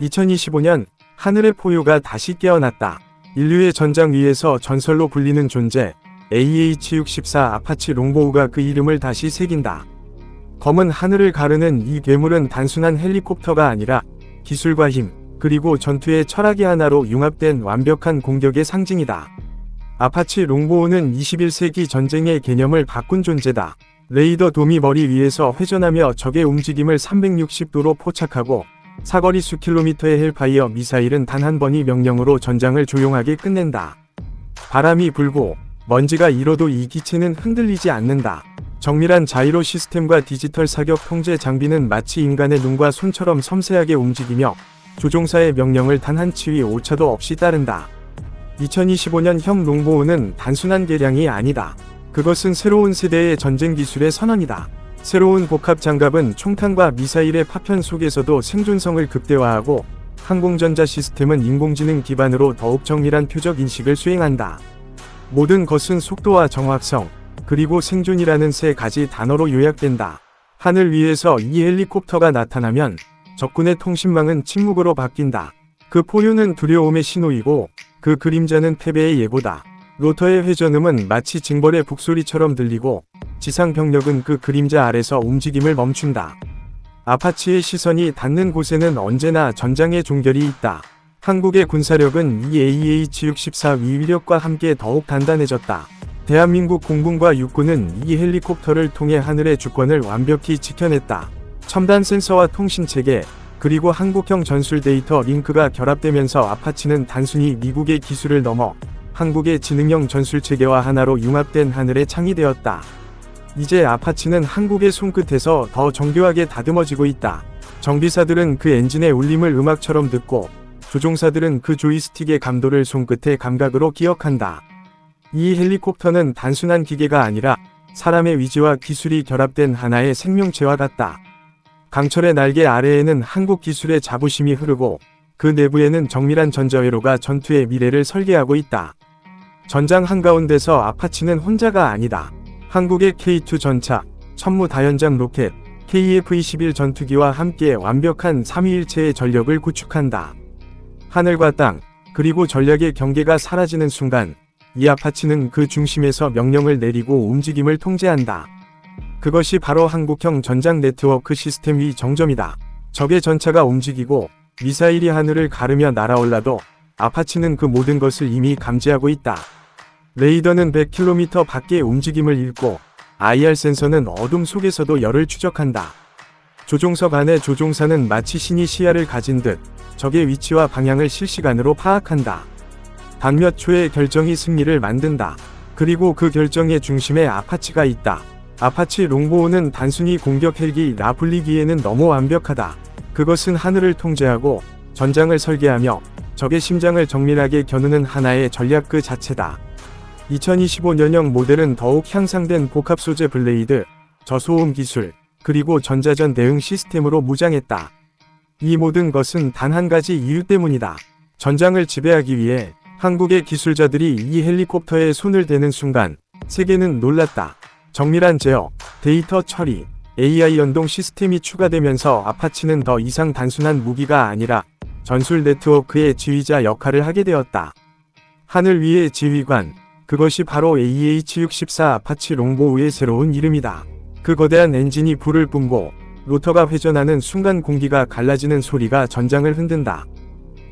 2025년 하늘의 포유가 다시 깨어났다. 인류의 전장 위에서 전설로 불리는 존재 AH-64 아파치 롱보우가 그 이름을 다시 새긴다. 검은 하늘을 가르는 이 괴물은 단순한 헬리콥터가 아니라 기술과 힘, 그리고 전투의 철학이 하나로 융합된 완벽한 공격의 상징이다. 아파치 롱보우는 21세기 전쟁의 개념을 바꾼 존재다. 레이더 돔이 머리 위에서 회전하며 적의 움직임을 360도로 포착하고 사거리 수킬로미터의 헬파이어 미사일은 단 한 번이 명령으로 전장을 조용하게 끝낸다. 바람이 불고 먼지가 일어도 이 기체는 흔들리지 않는다. 정밀한 자이로 시스템과 디지털 사격 통제 장비는 마치 인간의 눈과 손처럼 섬세하게 움직이며 조종사의 명령을 단 한 치위 오차도 없이 따른다. 2025년 형 롱보우는 단순한 개량이 아니다. 그것은 새로운 세대의 전쟁 기술의 선언이다. 새로운 복합 장갑은 총탄과 미사일의 파편 속에서도 생존성을 극대화하고 항공전자 시스템은 인공지능 기반으로 더욱 정밀한 표적 인식을 수행한다. 모든 것은 속도와 정확성, 그리고 생존이라는 세 가지 단어로 요약된다. 하늘 위에서 이 헬리콥터가 나타나면 적군의 통신망은 침묵으로 바뀐다. 그 포유는 두려움의 신호이고 그 그림자는 패배의 예고다. 로터의 회전음은 마치 징벌의 북소리처럼 들리고 지상 병력은 그 그림자 아래서 움직임을 멈춘다. 아파치의 시선이 닿는 곳에는 언제나 전장의 종결이 있다. 한국의 군사력은 이 AH-64 위위력과 함께 더욱 단단해졌다. 대한민국 공군과 육군은 이 헬리콥터를 통해 하늘의 주권을 완벽히 지켜냈다. 첨단 센서와 통신 체계, 그리고 한국형 전술 데이터 링크가 결합되면서 아파치는 단순히 미국의 기술을 넘어 한국의 지능형 전술 체계와 하나로 융합된 하늘의 창이 되었다. 이제 아파치는 한국의 손끝에서 더 정교하게 다듬어지고 있다. 정비사들은 그 엔진의 울림을 음악처럼 듣고 조종사들은 그 조이스틱의 감도를 손끝의 감각으로 기억한다. 이 헬리콥터는 단순한 기계가 아니라 사람의 위지와 기술이 결합된 하나의 생명체와 같다. 강철의 날개 아래에는 한국 기술의 자부심이 흐르고 그 내부에는 정밀한 전자회로가 전투의 미래를 설계하고 있다. 전장 한가운데서 아파치는 혼자가 아니다. 한국의 K2 전차, 천무 다연장 로켓, KF-21 전투기와 함께 완벽한 삼위일체의 전력을 구축한다. 하늘과 땅, 그리고 전략의 경계가 사라지는 순간, 이 아파치는 그 중심에서 명령을 내리고 움직임을 통제한다. 그것이 바로 한국형 전장 네트워크 시스템 위 정점이다. 적의 전차가 움직이고 미사일이 하늘을 가르며 날아올라도 아파치는 그 모든 것을 이미 감지하고 있다. 레이더는 100km 밖의 움직임을 읽고 IR 센서는 어둠 속에서도 열을 추적한다. 조종석 안의 조종사는 마치 신이 시야를 가진 듯 적의 위치와 방향을 실시간으로 파악한다. 단 몇 초의 결정이 승리를 만든다. 그리고 그 결정의 중심에 아파치가 있다. 아파치 롱보우는 단순히 공격 헬기 라 불리기에는 너무 완벽하다. 그것은 하늘을 통제하고 전장을 설계하며 적의 심장을 정밀하게 겨누는 하나의 전략 그 자체다. 2025년형 모델은 더욱 향상된 복합 소재 블레이드, 저소음 기술, 그리고 전자전 대응 시스템으로 무장했다. 이 모든 것은 단 한 가지 이유 때문이다. 전장을 지배하기 위해 한국의 기술자들이 이 헬리콥터에 손을 대는 순간 세계는 놀랐다. 정밀한 제어, 데이터 처리, AI 연동 시스템이 추가되면서 아파치는 더 이상 단순한 무기가 아니라 전술 네트워크의 지휘자 역할을 하게 되었다. 하늘 위의 지휘관, 그것이 바로 AH-64 아파치 롱보우의 새로운 이름이다. 그 거대한 엔진이 불을 뿜고 로터가 회전하는 순간 공기가 갈라지는 소리가 전장을 흔든다.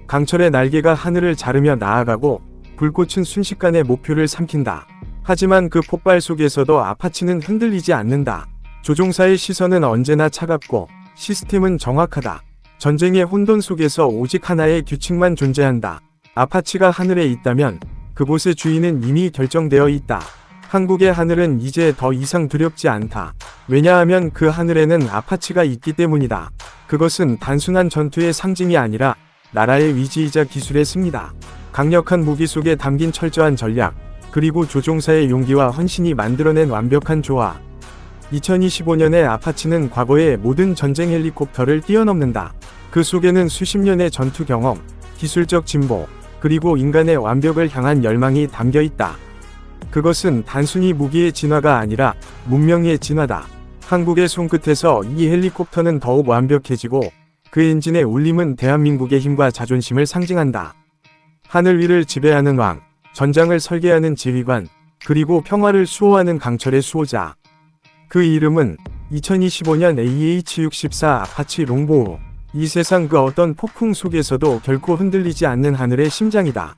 강철의 날개가 하늘을 자르며 나아가고 불꽃은 순식간에 목표를 삼킨다. 하지만 그 폭발 속에서도 아파치는 흔들리지 않는다. 조종사의 시선은 언제나 차갑고 시스템은 정확하다. 전쟁의 혼돈 속에서 오직 하나의 규칙만 존재한다. 아파치가 하늘에 있다면 그곳의 주인은 이미 결정되어 있다. 한국의 하늘은 이제 더 이상 두렵지 않다. 왜냐하면 그 하늘에는 아파치가 있기 때문이다. 그것은 단순한 전투의 상징이 아니라 나라의 위지이자 기술의 승리다. 강력한 무기 속에 담긴 철저한 전략, 그리고 조종사의 용기와 헌신이 만들어낸 완벽한 조화. 2025년의 아파치는 과거의 모든 전쟁 헬리콥터를 뛰어넘는다. 그 속에는 수십 년의 전투 경험, 기술적 진보, 그리고 인간의 완벽을 향한 열망이 담겨 있다. 그것은 단순히 무기의 진화가 아니라 문명의 진화다. 한국의 손끝에서 이 헬리콥터는 더욱 완벽해지고 그 엔진의 울림은 대한민국의 힘과 자존심을 상징한다. 하늘 위를 지배하는 왕, 전장을 설계하는 지휘관, 그리고 평화를 수호하는 강철의 수호자. 그 이름은 2025년 AH-64 아파치 롱보우. 이 세상 그 어떤 폭풍 속에서도 결코 흔들리지 않는 하늘의 심장이다.